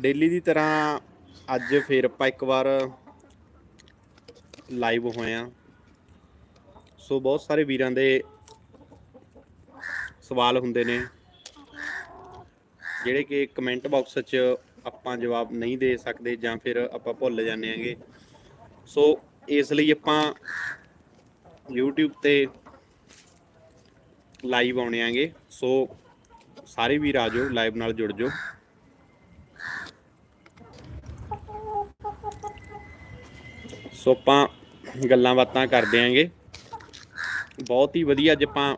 Daily ਦੀ ਤਰ੍ਹਾਂ ਅੱਜ ਫੇਰ ਆਪਾਂ ਇੱਕ ਵਾਰ ਲਾਈਵ ਹੋਏ ਆ। ਸੋ ਬਹੁਤ ਸਾਰੇ ਵੀਰਾਂ ਦੇ ਸਵਾਲ ਹੁੰਦੇ ਨੇ, ਜਿਹੜੇ ਕਿ ਕਮੈਂਟ ਬਾਕਸ 'ਚ ਆਪਾਂ ਜਵਾਬ ਨਹੀਂ ਦੇ ਸਕਦੇ ਜਾਂ ਫਿਰ ਆਪਾਂ ਭੁੱਲ ਜਾਂਦੇ ਆਂਗੇ ਸੋ ਇਸ ਲਈ ਆਪਾਂ YouTube ਤੇ ਲਾਈਵ ਆਉਣੇ ਆਂਗੇ ਸੋ ਸਾਰੇ ਵੀਰ ਆ ਜਾਓ, ਲਾਈਵ ਨਾਲ ਜੁੜ ਜਾਓ। ਸੋ ਆਪਾਂ ਗੱਲਾਂ ਬਾਤਾਂ ਕਰਦੇ ਆਂਗੇ। ਬਹੁਤ ਹੀ ਵਧੀਆ ਅੱਜ ਆਪਾਂ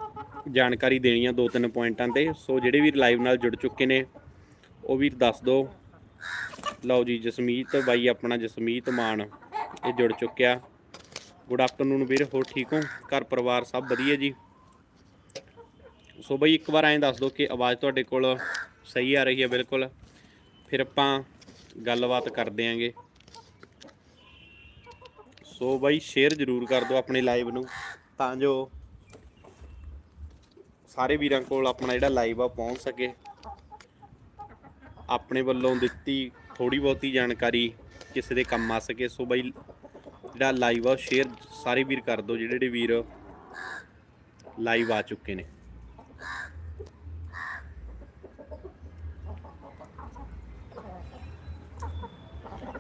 ਜਾਣਕਾਰੀ ਦੇਣੀ ਆ ਦੋ ਤਿੰਨ ਪੁਆਇੰਟਾਂ ਤੇ। ਸੋ ਜਿਹੜੇ ਵੀ ਲਾਈਵ ਨਾਲ ਜੁੜ ਚੁੱਕੇ ਨੇ, ਉਹ ਵੀ ਦੱਸ ਦਿਓ ਲਓ ਜੀ, ਜਸਮੀਤ ਬਾਈ ਆਪਣਾ ਜਸਮੀਤ ਮਾਨ, ਇਹ ਜੁੜ ਚੁੱਕਿਆ। ਗੁੱਡ ਆਫਟਰਨੂਨ ਵੀਰ, ਹੋਰ ਠੀਕ ਹੋ? ਘਰ ਪਰਿਵਾਰ ਸਭ ਵਧੀਆ ਜੀ? ਸੋ ਬਾਈ, ਇੱਕ ਵਾਰ ਐਂ ਦੱਸ ਦਿਓ ਕਿ ਆਵਾਜ਼ ਤੁਹਾਡੇ ਕੋਲ ਸਹੀ ਆ ਰਹੀ ਹੈ ਬਿਲਕੁਲ। ਫਿਰ ਆਪਾਂ ਗੱਲਬਾਤ ਕਰਦੇ ਆਂਗੇ। ਸੋ ਬਾਈ ਸ਼ੇਅਰ ਜ਼ਰੂਰ ਕਰ ਦਿਓ ਆਪਣੀ ਲਾਈਵ ਨੂੰ, ਤਾਂ ਜੋ ਸਾਰੇ ਵੀਰਾਂ ਕੋਲ ਆਪਣਾ ਜਿਹੜਾ ਲਾਈਵ ਆ ਪਹੁੰਚ ਸਕੇ। ਆਪਣੇ ਵੱਲੋਂ ਦਿੱਤੀ ਥੋੜੀ ਬਹੁਤੀ ਜਾਣਕਾਰੀ ਕਿਸੇ ਦੇ ਕੰਮ ਆ ਸਕੇ। ਸੋ ਬਾਈ, ਜਿਹੜਾ ਲਾਈਵ ਆ ਸ਼ੇਅਰ ਸਾਰੇ ਵੀਰ ਕਰ ਦਿਓ, ਜਿਹੜੇ ਜਿਹੜੇ ਵੀਰ ਲਾਈਵ ਆ ਚੁੱਕੇ ਨੇ।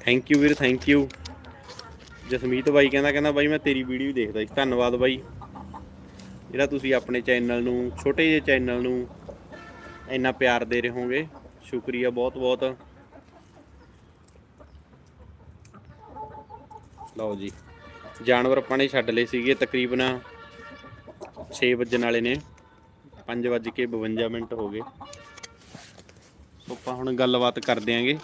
ਥੈਂਕ ਯੂ ਵੀਰ ਥੈਂਕ ਯੂ ਜਸਮੀਤ ਬਾਈ ਕਹਿੰਦਾ ਕਹਿੰਦਾ ਬਾਈ ਮੈਂ ਤੇਰੀ ਵੀਡੀਓ ਦੇਖਦਾ ਸੀ ਧੰਨਵਾਦ ਬਾਈ। ਜਿਹੜਾ ਤੁਸੀਂ ਆਪਣੇ ਚੈਨਲ ਨੂੰ, ਛੋਟੇ ਜਿਹੇ ਚੈਨਲ ਨੂੰ ਇੰਨਾ ਪਿਆਰ ਦੇ ਰਹੇ ਹੋਗੇ ਸ਼ੁਕਰੀਆ ਬਹੁਤ ਬਹੁਤ ਲਓ ਜੀ, ਜਾਨਵਰ ਆਪਾਂ ਨੇ ਛੱਡ ਲਏ ਸੀਗੇ ਤਕਰੀਬਨ 6 ਵਜਣ ਵਾਲੇ ਨੇ 5 ਵੱਜ ਕੇ 52 ਮਿੰਟ ਹੋ ਗਏ। ਸੋ ਆਪਾਂ ਹੁਣ ਗੱਲਬਾਤ ਕਰਦੇ ਆਂਗੇ।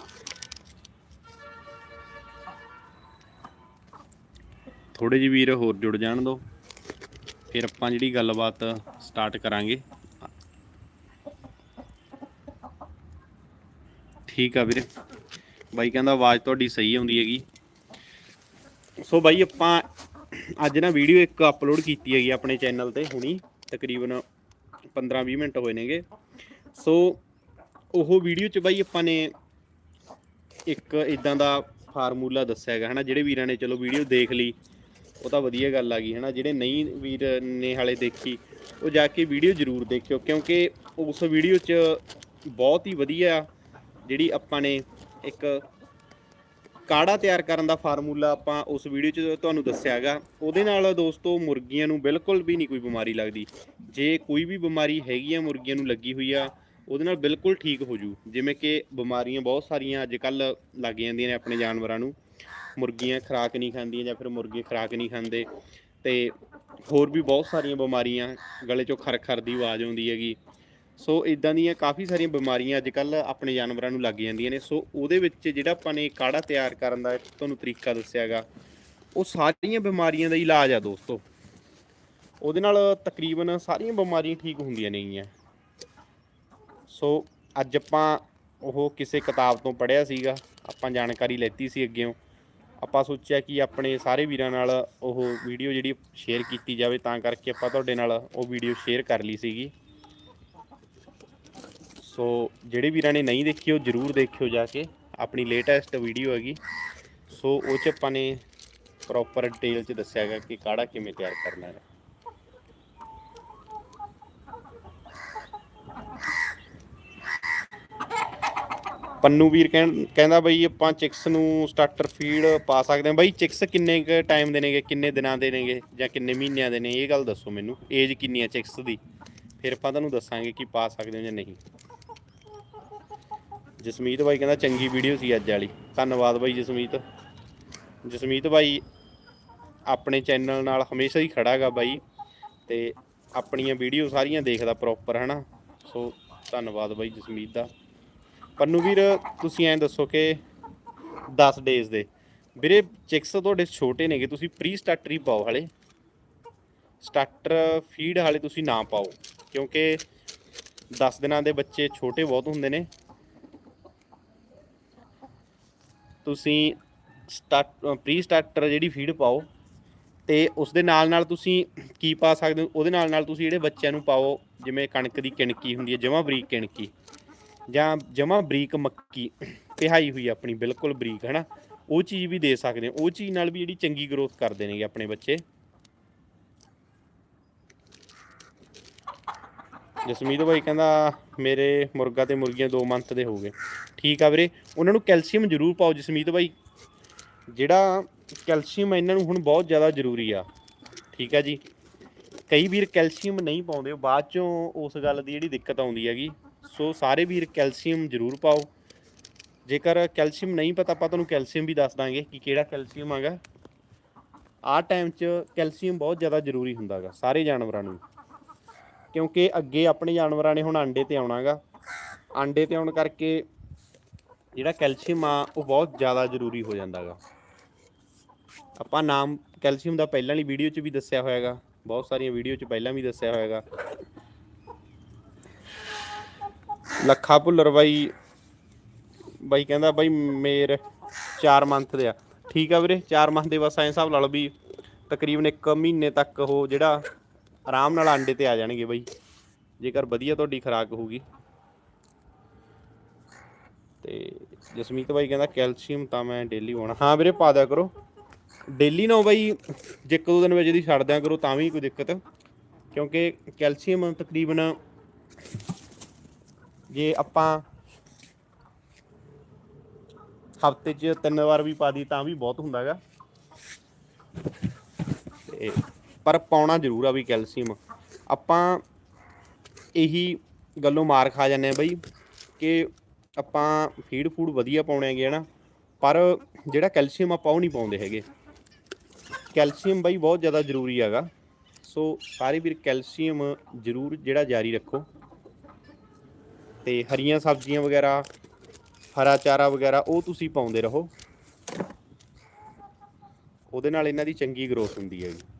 ਥੋੜੇ ਜਿਹੇ ਵੀਰ ਹੋਰ ਜੁੜ ਜਾਣ ਦੋ। ਫਿਰ ਆਪਾਂ ਜਿਹੜੀ ਗੱਲਬਾਤ ਸਟਾਰਟ ਕਰਾਂਗੇ। ਠੀਕ ਆ ਵੀਰੇ। ਬਾਈ ਕਹਿੰਦਾ ਆਵਾਜ਼ ਤੁਹਾਡੀ ਸਹੀ ਆਉਂਦੀ ਹੈਗੀ। ਸੋ ਬਾਈ ਆਪਾਂ ਅੱਜ ਨਾ ਵੀਡੀਓ ਇੱਕ ਅਪਲੋਡ ਕੀਤੀ ਹੈਗੀ ਆਪਣੇ ਚੈਨਲ ਤੇ ਹੁਣੀ। ਤਕਰੀਬਨ 15-20 ਮਿੰਟ ਹੋਏ ਨੇਗੇ। ਸੋ ਉਹ ਵੀਡੀਓ ਚ ਬਾਈ ਆਪਾਂ ਨੇ ਇੱਕ ਇਦਾਂ ਦਾ ਫਾਰਮੂਲਾ ਦੱਸਿਆ ਹੈਗਾ ਹਨਾ, ਜਿਹੜੇ ਵੀਰਾਂ ਨੇ ਚਲੋ ਵੀਡੀਓ ਦੇਖ ਲਈ। ਉਹ ਤਾਂ ਵਧੀਆ ਗੱਲ ਆ ਗਈ, ਹਨਾ? ਜਿਹੜੇ ਨਹੀਂ ਵੀਰ ਨੇ ਹਾਲੇ ਦੇਖੀ, ਉਹ ਜਾ ਕੇ ਵੀਡੀਓ ਜ਼ਰੂਰ ਦੇਖਿਓ, ਕਿਉਂਕਿ ਉਸ ਵੀਡੀਓ 'ਚ ਬਹੁਤ ਹੀ ਵਧੀਆ ਜਿਹੜੀ ਆਪਾਂ ਨੇ ਇੱਕ ਕਾੜਾ ਤਿਆਰ ਕਰਨ ਦਾ ਫਾਰਮੂਲਾ ਆਪਾਂ ਉਸ ਵੀਡੀਓ 'ਚ ਤੁਹਾਨੂੰ ਦੱਸਿਆ ਹੈਗਾ। ਉਹਦੇ ਨਾਲ ਦੋਸਤੋ, ਮੁਰਗੀਆਂ ਨੂੰ ਬਿਲਕੁਲ ਵੀ ਨਹੀਂ ਕੋਈ ਬਿਮਾਰੀ ਲੱਗਦੀ। ਜੇ ਕੋਈ ਵੀ ਬਿਮਾਰੀ ਹੈਗੀ ਆ, ਮੁਰਗੀਆਂ ਨੂੰ ਲੱਗੀ ਹੋਈ ਆ, ਉਹਦੇ ਨਾਲ ਬਿਲਕੁਲ ਠੀਕ ਹੋ ਜੂ। ਜਿਵੇਂ ਕਿ ਬਿਮਾਰੀਆਂ ਬਹੁਤ ਸਾਰੀਆਂ ਅੱਜ ਕੱਲ ਲੱਗ ਜਾਂਦੀਆਂ ਨੇ ਆਪਣੇ ਜਾਨਵਰਾਂ ਨੂੰ। ਮੁਰਗੀਆਂ ਖੁਰਾਕ ਨਹੀਂ ਖਾਂਦੀਆਂ ਜਾਂ ਫਿਰ ਮੁਰਗੇ ਖੁਰਾਕ ਨਹੀਂ ਖਾਂਦੇ ਤੇ ਹੋਰ ਵੀ ਬਹੁਤ ਸਾਰੀਆਂ ਬਿਮਾਰੀਆਂ ਗਲੇ 'ਚੋਂ ਖਰ-ਖਰ ਦੀ ਆਵਾਜ਼ ਆਉਂਦੀ ਹੈਗੀ। ਸੋ ਇਦਾਂ ਦੀਆਂ ਕਾਫੀ ਸਾਰੀਆਂ ਬਿਮਾਰੀਆਂ ਅੱਜ ਕੱਲ ਆਪਣੇ ਜਾਨਵਰਾਂ ਨੂੰ ਲੱਗ ਜਾਂਦੀਆਂ ਨੇ। ਸੋ ਉਹਦੇ ਵਿੱਚ ਜਿਹੜਾ ਆਪਾਂ ਨੇ ਕਾੜਾ ਤਿਆਰ ਕਰਨ ਦਾ ਤੁਹਾਨੂੰ ਤਰੀਕਾ ਦੱਸਿਆਗਾ, ਉਹ ਸਾਰੀਆਂ ਬਿਮਾਰੀਆਂ ਦਾ ਇਲਾਜ ਆ ਦੋਸਤੋ। ਉਹਦੇ ਨਾਲ ਤਕਰੀਬਨ ਸਾਰੀਆਂ ਬਿਮਾਰੀਆਂ ਠੀਕ ਹੁੰਦੀਆਂ ਨੇਗੀਆਂ ਸੋ ਅੱਜ ਆਪਾਂ ਉਹ ਕਿਸੇ ਕਿਤਾਬ ਤੋਂ ਪੜ੍ਹਿਆ ਸੀਗਾ, ਆਪਾਂ ਜਾਣਕਾਰੀ ਲੈਤੀ ਸੀ ਅੱਗੇੋਂ ਆਪਾਂ ਸੋਚਿਆ ਕਿ ਆਪਣੇ ਸਾਰੇ ਵੀਰਾਂ ਨਾਲ ਉਹ ਵੀਡੀਓ ਜਿਹੜੀ ਸ਼ੇਅਰ ਕੀਤੀ ਜਾਵੇ, ਤਾਂ ਕਰਕੇ ਆਪਾਂ ਤੁਹਾਡੇ ਨਾਲ ਉਹ ਵੀਡੀਓ ਸ਼ੇਅਰ ਕਰ ਲਈ ਸੀਗੀ। ਸੋ ਜਿਹੜੇ ਵੀਰਾਂ ਨੇ ਨਹੀਂ ਦੇਖੀ, ਉਹ ਜਰੂਰ ਦੇਖਿਓ ਜਾ ਕੇ। ਆਪਣੀ ਲੇਟੈਸਟ ਵੀਡੀਓ ਹੈਗੀ। ਸੋ ਉਹ ਚ ਆਪਾਂ ਨੇ ਪ੍ਰੋਪਰ ਡਿਟੇਲ ਚ ਦੱਸਿਆ ਗਿਆ ਕਿ ਕਾੜਾ ਕਿਵੇਂ ਤਿਆਰ ਕਰਨਾ ਹੈ। ਪੰਨੂ ਵੀਰ ਕਹਿੰ- ਕਹਿੰਦਾ ਬਈ ਆਪਾਂ ਚਿਕਸ ਨੂੰ ਸਟਾਰਟਰ ਫੀਡ ਪਾ ਸਕਦੇ ਹਾਂ। ਬਈ ਚਿਕਸ ਕਿੰਨੇ ਕ ਟਾਈਮ ਦੇ ਨੇਗੇ, ਕਿੰਨੇ ਦਿਨਾਂ ਦੇ ਨੇਗੇ ਜਾਂ ਕਿੰਨੇ ਮਹੀਨਿਆਂ ਦੇ ਨੇ ਇਹ ਗੱਲ ਦੱਸੋ ਮੈਨੂੰ। ਏਜ ਕਿੰਨੀ ਹੈ ਚਿਕਸ ਦੀ? ਫਿਰ ਆਪਾਂ ਤੁਹਾਨੂੰ ਦੱਸਾਂਗੇ ਕਿ ਪਾ ਸਕਦੇ ਹੋ ਜਾਂ ਨਹੀਂ। ਜਸਮੀਤ ਬਾਈ ਕਹਿੰਦਾ ਚੰਗੀ ਵੀਡੀਓ ਸੀ ਅੱਜ ਵਾਲੀ। ਧੰਨਵਾਦ ਬਾਈ ਜਸਮੀਤ। ਜਸਮੀਤ ਬਾਈ ਆਪਣੇ ਚੈਨਲ ਨਾਲ ਹਮੇਸ਼ਾ ਹੀ ਖੜਾ ਹੈਗਾ ਬਾਈ ਤੇ ਆਪਣੀਆਂ ਵੀਡੀਓ ਸਾਰੀਆਂ ਦੇਖਦਾ ਪ੍ਰੋਪਰ ਹਨਾ? ਸੋ ਧੰਨਵਾਦ ਬਾਈ ਜਸਮੀਤ ਦਾ। ਪੰਨੂ ਵੀਰ, ਤੁਸੀਂ ਐਂ ਦੱਸੋ ਕਿ 10 ਡੇਜ਼ ਦੇ। ਵੀਰੇ ਚਿਕਸ ਤੁਹਾਡੇ ਛੋਟੇ ਨੇਗੇ, ਤੁਸੀਂ ਪ੍ਰੀ ਸਟਾਰਟਰ ਹੀ ਪਾਓ ਹਲੇ। ਸਟਾਰਟਰ ਫੀਡ ਹਾਲੇ ਤੁਸੀਂ ਨਾ ਪਾਓ, ਕਿਉਂਕਿ 10 ਦਿਨਾਂ ਦੇ ਬੱਚੇ ਛੋਟੇ ਬਹੁਤ ਹੁੰਦੇ ਨੇ। ਤੁਸੀਂ ਸਟਾਰਟ ਪ੍ਰੀ ਸਟਾਰਟਰ ਜਿਹੜੀ ਫੀਡ ਪਾਓ, ਤੇ ਉਸ ਦੇ ਨਾਲ ਨਾਲ ਤੁਸੀਂ ਕੀ ਪਾ ਸਕਦੇ ਹੋ? ਉਹਦੇ ਨਾਲ ਨਾਲ ਤੁਸੀਂ ਜਿਹੜੇ ਬੱਚਿਆਂ ਨੂੰ ਪਾਓ, ਜਿਵੇਂ ਕਣਕ ਦੀ ਕਿਣਕੀ ਹੁੰਦੀ ਹੈ ਜਮਾਂ ਬਰੀਕ ਕਿਣਕੀ। ਜਾਂ ਜਮਾ ਬਰੀਕ ਮੱਕੀ ਪਿਹਾਈ ਹੋਈ ਆਪਣੀ, ਬਿਲਕੁਲ ਬਰੀਕ, ਹਨਾ? ਉਹ ਚੀਜ਼ ਵੀ ਦੇ ਸਕਦੇ ਹੋ ਉਹ ਚੀਜ਼ ਨਾਲ ਵੀ ਜਿਹੜੀ ਚੰਗੀ ਗਰੋਥ ਕਰਦੇ ਨੇਗੇ ਆਪਣੇ ਬੱਚੇ। ਜਸਮੀਤ ਭਾਈ ਕਹਿੰਦਾ, ਮੇਰੇ ਮੁਰਗਾ ਤੇ ਮੁਰਗੀਆਂ 2 ਮੰਥ ਦੇ ਹੋ ਗਏ। ਠੀਕ ਆ ਵੀਰੇ, ਉਹਨਾਂ ਨੂੰ ਕੈਲਸ਼ੀਅਮ ਜ਼ਰੂਰ ਪਾਓ ਜਸਮੀਤ ਭਾਈ ਜਿਹੜਾ ਕੈਲਸ਼ੀਅਮ ਇਹਨਾਂ ਨੂੰ ਹੁਣ ਬਹੁਤ ਜ਼ਿਆਦਾ ਜ਼ਰੂਰੀ ਆ। ਠੀਕ ਆ ਜੀ। ਕਈ ਵੀਰ ਕੈਲਸ਼ੀਅਮ ਨਹੀਂ ਪਾਉਂਦੇ ਬਾਅਦ ਚੋਂ ਉਸ ਗੱਲ ਦੀ ਜਿਹੜੀ ਦਿੱਕਤ ਆਉਂਦੀ ਹੈਗੀ। ਸੋ ਸਾਰੇ ਵੀਰ ਕੈਲਸ਼ੀਅਮ ਜ਼ਰੂਰ ਪਾਓ। ਜੇਕਰ ਕੈਲਸ਼ੀਅਮ ਨਹੀਂ ਪਤਾ, ਆਪਾਂ ਤੁਹਾਨੂੰ ਕੈਲਸ਼ੀਅਮ ਵੀ ਦੱਸ ਦਾਂਗੇ ਕਿ ਕਿਹੜਾ ਕੈਲਸ਼ੀਅਮ ਹੈਗਾ। ਆਹ ਟਾਈਮ 'ਚ ਕੈਲਸ਼ੀਅਮ ਬਹੁਤ ਜ਼ਿਆਦਾ ਜ਼ਰੂਰੀ ਹੁੰਦਾਗਾ ਸਾਰੇ ਜਾਨਵਰਾਂ ਨੂੰ। ਕਿਉਂਕਿ ਅੱਗੇ ਆਪਣੇ ਜਾਨਵਰਾਂ ਨੇ ਹੁਣ ਆਂਡੇ ਤੇ ਆਉਣਾਗਾ ਆਂਡੇ ਤੇ ਆਉਣ ਕਰਕੇ ਜਿਹੜਾ ਕੈਲਸ਼ੀਅਮ ਆ, ਉਹ ਬਹੁਤ ਜ਼ਿਆਦਾ ਜ਼ਰੂਰੀ ਹੋ ਜਾਂਦਾਗਾ ਆਪਾਂ ਨਾਮ ਕੈਲਸ਼ੀਅਮ ਦਾ ਪਹਿਲਾਂ ਵਾਲੀ ਵੀਡੀਓ 'ਚ ਵੀ ਦੱਸਿਆ ਹੋਇਆਗਾ ਬਹੁਤ ਸਾਰੀਆਂ ਵੀਡੀਓ 'ਚ ਪਹਿਲਾਂ ਵੀ ਦੱਸਿਆ ਹੋਇਆਗਾ ਲੱਖਾ ਭੁੱਲਰ ਬਾਈ ਬਾਈ ਕਹਿੰਦਾ ਬਾਈ ਮੇਰ 4 ਮੰਥ ਦੇ ਆ। ਠੀਕ ਆ ਵੀਰੇ 4 ਮੰਥ ਦੇ ਬਸ ਐਂ ਹਿਸਾਬ ਲਾ ਲਓ ਵੀ ਤਕਰੀਬਨ 1 ਮਹੀਨੇ ਤੱਕ ਉਹ ਜਿਹੜਾ ਆਰਾਮ ਨਾਲ ਆਂਡੇ ਤੇ ਆ ਜਾਣਗੇ ਬਾਈ। ਜੇਕਰ ਵਧੀਆ ਤੁਹਾਡੀ ਖੁਰਾਕ ਹੋਊਗੀ। ਤੇ ਜਸਮੀਤ ਬਾਈ ਕਹਿੰਦਾ ਕੈਲਸ਼ੀਅਮ ਤਾਂ ਮੈਂ ਡੇਲੀ ਪਾਉਣਾ। ਹਾਂ ਵੀਰੇ, ਪਾ ਦਿਆ ਕਰੋ। ਡੇਲੀ ਨਾ ਬਾਈ, ਜੇ ਇੱਕ ਦੋ ਦਿਨ ਵਿੱਚ ਦੀ ਛੱਡ ਦਿਆ ਕਰੋ ਤਾਂ ਵੀ ਕੋਈ ਦਿੱਕਤ। ਕਿਉਂਕਿ ਕੈਲਸ਼ੀਅਮ ਤਕਰੀਬਨ ਜੇ ਆਪਾਂ ਹਫ਼ਤੇ 'ਚ ਤਿੰਨ ਵਾਰ ਵੀ ਪਾ ਦੀ ਤਾਂ ਵੀ ਬਹੁਤ ਹੁੰਦਾਗਾ ਤੇ ਪਰ ਪਾਉਣਾ ਜ਼ਰੂਰ ਆ ਵੀ ਕੈਲਸ਼ੀਅਮ। ਆਪਾਂ ਇਹੀ ਗੱਲੋਂ ਮਾਰ ਖਾ ਜਾਂਦੇ ਆ ਬਈ ਕਿ ਆਪਾਂ ਫੀਡ ਫੂਡ ਵਧੀਆ ਪਾਉਣੇ ਹੈਗੇ ਹਨਾ, ਪਰ ਜਿਹੜਾ ਕੈਲਸ਼ੀਅਮ ਆਪਾਂ ਉਹ ਨਹੀਂ ਪਾਉਂਦੇ ਹੈਗੇ। ਕੈਲਸ਼ੀਅਮ ਬਈ ਬਹੁਤ ਜ਼ਿਆਦਾ ਜ਼ਰੂਰੀ ਹੈਗਾ। ਸੋ ਸਾਰੇ ਵੀਰ ਕੈਲਸ਼ੀਅਮ ਜ਼ਰੂਰ ਜਿਹੜਾ ਜਾਰੀ ਰੱਖੋ। ਤੇ ਹਰੀਆਂ ਸਬਜ਼ੀਆਂ ਵਗੈਰਾ, ਹਰਾ ਚਾਰਾ ਵਗੈਰਾ, ਉਹ ਤੁਸੀਂ ਪਾਉਂਦੇ ਰਹੋ। ਉਹਦੇ ਨਾਲ ਇਹਨਾਂ ਦੀ ਚੰਗੀ ਗਰੋਥ ਹੁੰਦੀ ਹੈ ਜੀ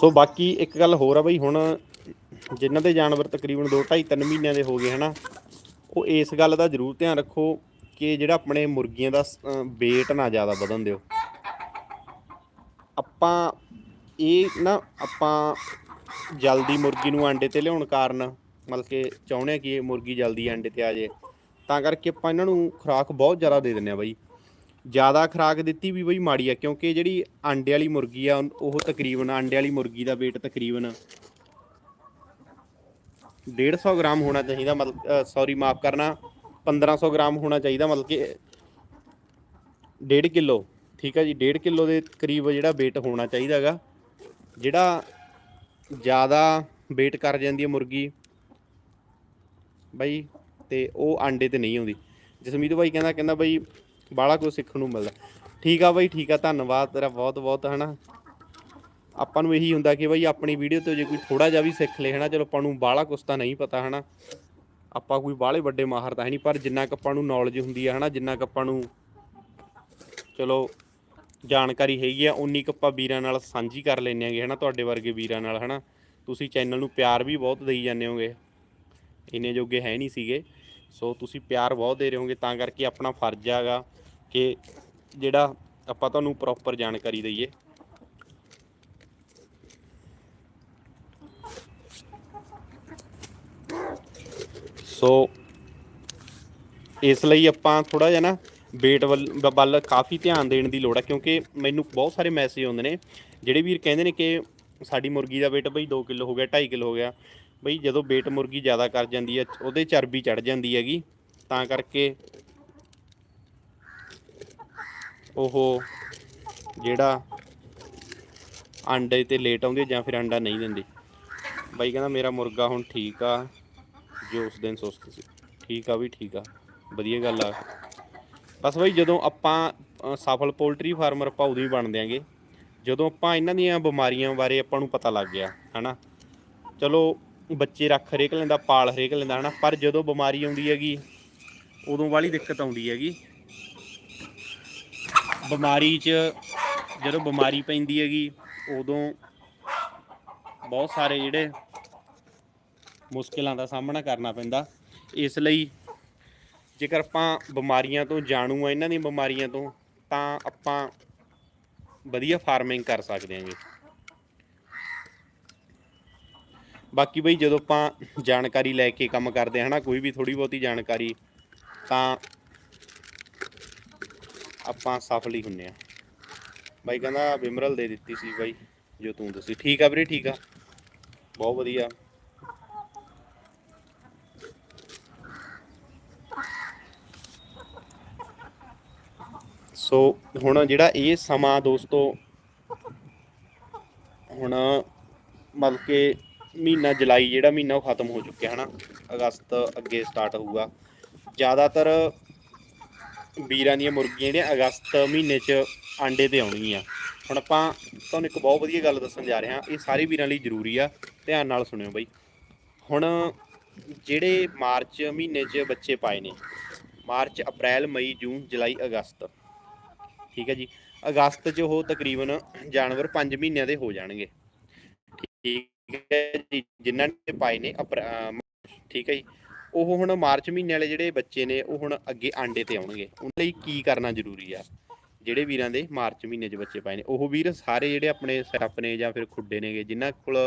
ਸੋ ਬਾਕੀ ਇੱਕ ਗੱਲ ਹੋਰ ਆ ਬਈ, ਹੁਣ ਜਿਨ੍ਹਾਂ ਦੇ ਜਾਨਵਰ ਤਕਰੀਬਨ 2 2.5 3 ਮਹੀਨਿਆਂ ਦੇ ਹੋ ਗਏ ਹਨਾ, ਉਹ ਇਸ ਗੱਲ ਦਾ ਜ਼ਰੂਰ ਧਿਆਨ ਰੱਖੋ ਕਿ ਜਿਹੜਾ ਆਪਣੇ ਮੁਰਗੀਆਂ ਦਾ weight ਨਾ ਜ਼ਿਆਦਾ ਵਧਣ ਦਿਓ। ਆਪਾਂ ਇਹ ਨਾ, ਆਪਾਂ ਜਲਦੀ ਮੁਰਗੀ ਨੂੰ ਆਂਡੇ ਤੇ ਲਿਆਉਣ ਕਾਰਨ, ਮਤਲਬ ਕਿ ਚਾਹੁੰਦੇ ਆ ਕਿ ਇਹ ਮੁਰਗੀ ਜਲਦੀ ਆਂਡੇ ਤੇ ਆ ਜਾਏ, ਤਾਂ ਕਰਕੇ ਆਪਾਂ ਇਹਨਾਂ ਨੂੰ ਖੁਰਾਕ ਬਹੁਤ ਜ਼ਿਆਦਾ ਦੇ ਦਿੰਦੇ ਆ ਬਾਈ। ਜ਼ਿਆਦਾ ਖੁਰਾਕ ਦਿੱਤੀ ਵੀ ਬਈ ਮਾੜੀ ਆ, ਕਿਉਂਕਿ ਜਿਹੜੀ ਆਂਡੇ ਵਾਲੀ ਮੁਰਗੀ ਆ, ਉਹ ਤਕਰੀਬਨ ਆਂਡੇ ਵਾਲੀ ਮੁਰਗੀ ਦਾ weight ਤਕਰੀਬਨ 150 ਗ੍ਰਾਮ ਹੋਣਾ ਚਾਹੀਦਾ, ਮਤਲਬ ਸੌਰੀ ਮਾਫ ਕਰਨਾ 1500 ਗ੍ਰਾਮ ਹੋਣਾ ਚਾਹੀਦਾ, ਮਤਲਬ ਕਿ 1.5 ਕਿਲੋ, ਠੀਕ ਆ ਜੀ 1.5 ਕਿਲੋ ਦੇ ਕਰੀਬ ਜਿਹੜਾ weight ਹੋਣਾ ਚਾਹੀਦਾ ਹੈਗਾ, ਜਿਹੜਾ ਜ਼ਿਆਦਾ weight ਕਰ ਜਾਂਦੀ ਹੈ ਮੁਰਗੀ, ਬਾਈ, ਤੇ ਉਹ ਆਂਡੇ ਤੇ ਨਹੀਂ ਆਉਂਦੀ। ਜਸਮੀਤ ਬਾਈ ਕਹਿੰਦਾ ਕਹਿੰਦਾ ਬਾਈ ਬਾਲਾ ਕੁਝ ਸਿੱਖਣ ਨੂੰ ਮਿਲਦਾ। ਠੀਕ ਆ ਬਾਈ, ਠੀਕ ਆ, ਧੰਨਵਾਦ ਤੇਰਾ ਬਹੁਤ ਬਹੁਤ ਹਨਾ। ਆਪਾਂ ਨੂੰ ਇਹੀ ਹੁੰਦਾ ਕਿ ਬਾਈ ਆਪਣੀ ਵੀਡੀਓ ਤੋਂ ਜੇ ਕੋਈ ਥੋੜਾ ਜਿਹਾ ਵੀ ਸਿੱਖ ਲੇ, ਹਨਾ, ਚਲੋ ਆਪਾਂ ਨੂੰ ਬਾਲਾ ਕੁਝ ਤਾਂ ਨਹੀਂ ਪਤਾ, ਹਨਾ। ਆਪਾਂ ਕੋਈ ਬਾਲੇ ਵੱਡੇ ਮਾਹਰ ਤਾਂ ਹੈ ਨਹੀਂ, ਪਰ ਜਿੰਨਾ ਕੁ ਆਪਾਂ ਨੂੰ ਨੌਲੇਜ ਹੁੰਦੀ ਆ, ਹਨਾ, ਜਿੰਨਾ ਕੁ ਆਪਾਂ ਨੂੰ ਚਲੋ ਜਾਣਕਾਰੀ ਹੈਗੀ ਆ ਉਨੀ ਕੁ ਆਪਾਂ ਵੀਰਾਂ ਨਾਲ ਸਾਂਝੀ ਕਰ ਲੈਂਦੇ ਆਂਗੇ ਹਨਾ, ਤੁਹਾਡੇ ਵਰਗੇ ਵੀਰਾਂ ਨਾਲ, ਹਨਾ। ਤੁਸੀਂ ਚੈਨਲ ਨੂੰ ਪਿਆਰ ਵੀ ਬਹੁਤ ਦੇਈ ਜਾਂਦੇ ਹੋਗੇ। ਇੰਨੇ ਜੋਗੇ ਹੈ ਨਹੀਂ ਸੀਗੇ। ਸੋ ਤੁਸੀਂ ਪਿਆਰ ਬਹੁਤ ਦੇ ਰਹੇ ਹੋਗੇ, ਤਾਂ ਕਰਕੇ ਆਪਣਾ ਫਰਜ਼ ਹੈਗਾ। ਕਿ ਜਿਹੜਾ ਆਪਾਂ ਤੁਹਾਨੂੰ ਪ੍ਰੋਪਰ ਜਾਣਕਾਰੀ ਦਈਏ। ਸੋ ਇਸ ਲਈ ਆਪਾਂ ਥੋੜਾ ਜਿਹਾ ਨਾ ਵੇਟ ਵੱਲ ਵੱਲ ਕਾਫੀ ਧਿਆਨ ਦੇਣ ਦੀ ਲੋੜ ਹੈ ਕਿਉਂਕਿ ਮੈਨੂੰ ਬਹੁਤ ਸਾਰੇ ਮੈਸੇਜ ਆਉਂਦੇ ਨੇ, ਜਿਹੜੇ ਵੀਰ ਕਹਿੰਦੇ ਨੇ ਕਿ ਸਾਡੀ ਮੁਰਗੀ ਦਾ weight ਬਈ 2 ਕਿਲੋ ਹੋ ਗਿਆ 2.5 ਕਿਲੋ ਹੋ ਗਿਆ। ਬਈ ਜਦੋਂ weight ਮੁਰਗੀ ਜ਼ਿਆਦਾ ਕਰ ਜਾਂਦੀ ਹੈ, ਉਹਦੇ ਚਰਬੀ ਚੜ ਜਾਂਦੀ ਹੈਗੀ, ਤਾਂ ਕਰਕੇ ਉਹ ਜਿਹੜਾ ਆਂਡੇ ਤੇ ਲੇਟ ਆਉਂਦੇ ਜਾਂ ਫਿਰ ਅੰਡਾ ਨਹੀਂ ਦਿੰਦੇ। ਬਾਈ ਕਹਿੰਦਾ ਮੇਰਾ ਮੁਰਗਾ ਹੁਣ ਠੀਕ ਆ, ਜੋ ਉਸ ਦਿਨ ਸੁਸਤ ਸੀ। ਠੀਕ ਆ ਵੀ ਠੀਕ ਆ, ਵਧੀਆ ਗੱਲ ਆ। ਬਸ ਬਾਈ ਜਦੋਂ ਆਪਾਂ ਸਫਲ ਪੋਲਟਰੀ ਫਾਰਮਰ ਆਪਾਂ ਉਦੋਂ ਹੀ ਬਣ ਦਿਆਂਗੇ। ਜਦੋਂ ਆਪਾਂ ਇਹਨਾਂ ਦੀਆਂ ਬਿਮਾਰੀਆਂ ਬਾਰੇ ਆਪਾਂ ਨੂੰ ਪਤਾ ਲੱਗ ਗਿਆ, ਹਨਾ। ਚਲੋ ਬੱਚੇ ਰੱਖ ਹਰੇਕ ਲੈਂਦਾ, ਪਾਲ ਹਰੇਕ ਲੈਂਦਾ, ਹਨਾ। ਪਰ ਜਦੋਂ ਬਿਮਾਰੀ ਆਉਂਦੀ ਹੈਗੀ, ਉਦੋਂ ਵਾਲੀ ਦਿੱਕਤ ਆਉਂਦੀ ਹੈਗੀ। ਬਿਮਾਰੀ 'ਚ ਜਦੋਂ ਬਿਮਾਰੀ ਪੈਂਦੀ ਹੈਗੀ, ਉਦੋਂ ਬਹੁਤ ਸਾਰੇ ਜਿਹੜੇ ਮੁਸ਼ਕਿਲਾਂ ਦਾ ਸਾਹਮਣਾ ਕਰਨਾ ਪੈਂਦਾ। ਇਸ ਲਈ ਜੇਕਰ ਆਪਾਂ ਬਿਮਾਰੀਆਂ ਤੋਂ ਜਾਣੂ ਆ, ਇਹਨਾਂ ਦੀਆਂ ਬਿਮਾਰੀਆਂ ਤੋਂ, ਤਾਂ ਆਪਾਂ ਵਧੀਆ ਫਾਰਮਿੰਗ ਕਰ ਸਕਦੇ ਹਾਂਗੇ। ਬਾਕੀ ਬਈ ਜਦੋਂ ਆਪਾਂ ਜਾਣਕਾਰੀ ਲੈ ਕੇ ਕੰਮ ਕਰਦੇ ਹਾਂ ਨਾ ਕੋਈ ਵੀ ਥੋੜੀ ਬਹੁਤੀ ਜਾਣਕਾਰੀ, ਤਾਂ ਆਪਾਂ ਸਫਲ ਹੀ ਹੁੰਨੇ ਆ। ਬਾਈ ਕਹਿੰਦਾ ਵਿਮਰਲ ਦੇ ਦਿੱਤੀ ਸੀ ਬਾਈ, ਜੋ ਤੂੰ ਦੱਸੀ। ਠੀਕ ਆ ਵੀਰੇ, ਠੀਕ ਆ। ਬਹੁਤ ਵਧੀਆ। ਸੋ ਹੁਣ ਜਿਹੜਾ ਇਹ ਸਮਾਂ ਦੋਸਤੋ, ਹੁਣ ਮਤਲਬ ਕਿ ਮਹੀਨਾ ਜੁਲਾਈ, ਜਿਹੜਾ ਮਹੀਨਾ ਉਹ ਖਤਮ ਹੋ ਚੁੱਕਿਆ ਹਨਾ। ਅਗਸਤ ਅੱਗੇ ਸਟਾਰਟ ਹੋਊਗਾ। ਜ਼ਿਆਦਾਤਰ ਵੀਰਾਂ ਦੀਆਂ ਮੁਰਗੀਆਂ ਜਿਹੜੀਆਂ ਅਗਸਤ ਮਹੀਨੇ 'ਚ ਆਂਡੇ ਤੇ ਆਉਣਗੀਆਂ। ਹੁਣ ਆਪਾਂ ਤੁਹਾਨੂੰ ਇੱਕ ਬਹੁਤ ਵਧੀਆ ਗੱਲ ਦੱਸਣ ਜਾ ਰਹੇ ਹਾਂ, ਇਹ ਸਾਰੇ ਵੀਰਾਂ ਲਈ ਜ਼ਰੂਰੀ ਆ, ਧਿਆਨ ਨਾਲ ਸੁਣਿਓ ਬਾਈ। ਹੁਣ ਜਿਹੜੇ ਮਾਰਚ ਮਹੀਨੇ 'ਚ ਬੱਚੇ ਪਾਏ ਨੇ, ਮਾਰਚ, ਅਪ੍ਰੈਲ, ਮਈ, ਜੂਨ, ਜੁਲਾਈ, ਅਗਸਤ, ਠੀਕ ਹੈ ਜੀ। ਅਗਸਤ 'ਚ ਉਹ ਤਕਰੀਬਨ ਜਾਨਵਰ 5 ਮਹੀਨਿਆਂ ਦੇ ਹੋ ਜਾਣਗੇ। ਠੀਕ ਹੈ ਜੀ, ਜਿਨ੍ਹਾਂ ਨੇ ਪਾਏ ਨੇ ਅਪ੍ਰੈ- ਠੀਕ ਹੈ ਜੀ। ਉਹ ਹੁਣ ਮਾਰਚ ਮਹੀਨੇ ਵਾਲੇ ਜਿਹੜੇ ਬੱਚੇ ਨੇ, ਉਹ ਹੁਣ ਅੱਗੇ ਆਂਡੇ ਤੇ ਆਉਣਗੇ। ਉਹਨਾਂ ਲਈ ਕੀ ਕਰਨਾ ਜ਼ਰੂਰੀ ਆ? ਜਿਹੜੇ ਵੀਰਾਂ ਦੇ ਮਾਰਚ ਮਹੀਨੇ 'ਚ ਬੱਚੇ ਪਾਏ ਨੇ, ਉਹ ਵੀਰ ਸਾਰੇ ਜਿਹੜੇ ਆਪਣੇ ਸੈਟਅਪ ਨੇ ਜਾਂ ਫਿਰ ਖੁੱਡੇ ਨੇਗੇ, ਜਿਨ੍ਹਾਂ ਕੋਲ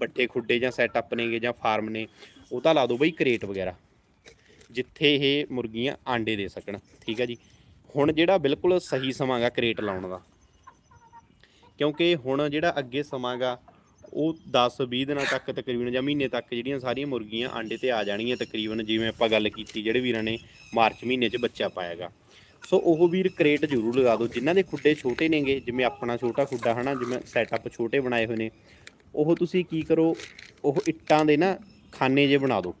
ਵੱਡੇ ਖੁੱਡੇ ਜਾਂ ਸੈਟਅਪ ਨੇਗੇ ਜਾਂ ਫਾਰਮ ਨੇ, ਉਹ ਤਾਂ ਲਾ ਦਿਓ ਬਈ ਕਰੇਟ ਵਗੈਰਾ, ਜਿੱਥੇ ਇਹ ਮੁਰਗੀਆਂ ਆਂਡੇ ਦੇ ਸਕਣ, ਠੀਕ ਹੈ ਜੀ? ਹੁਣ ਜਿਹੜਾ ਬਿਲਕੁਲ ਸਹੀ ਸਮਾਂ ਗਾ ਕਰੇਟ ਲਾਉਣ ਦਾ, ਕਿਉਂਕਿ ਹੁਣ ਜਿਹੜਾ ਅੱਗੇ ਸਮਾਂ ਉਹ 10-20 ਦਿਨਾਂ ਤੱਕ ਤਕਰੀਬਨ ਜਾਂ ਮਹੀਨੇ ਤੱਕ ਜਿਹੜੀਆਂ ਸਾਰੀਆਂ ਮੁਰਗੀਆਂ ਆਂਡੇ ਤੇ ਆ ਜਾਣਗੀਆਂ ਤਕਰੀਬਨ, ਜਿਵੇਂ ਆਪਾਂ ਗੱਲ ਕੀਤੀ ਜਿਹੜੇ ਵੀਰਾਂ ਨੇ ਮਾਰਚ ਮਹੀਨੇ 'ਚ ਬੱਚਾ ਪਾਇਆਗਾ। ਸੋ ਉਹ ਵੀਰ ਕਰੇਟ ਜ਼ਰੂਰ ਲਗਾ ਦਿਓ। ਜਿਨ੍ਹਾਂ ਦੇ ਖੁੱਡੇ ਛੋਟੇ ਨੇਗੇ, ਜਿਵੇਂ ਆਪਣਾ ਛੋਟਾ ਖੁੱਡਾ ਹਨਾ, ਜਿਵੇਂ ਸੈਟਅਪ ਛੋਟੇ ਬਣਾਏ ਹੋਏ ਨੇ, ਉਹ ਤੁਸੀਂ ਕੀ ਕਰੋ, ਉਹ ਇੱਟਾਂ ਦੇ ਨਾ ਖਾਨੇ ਜੇ ਬਣਾ ਦਿਓ।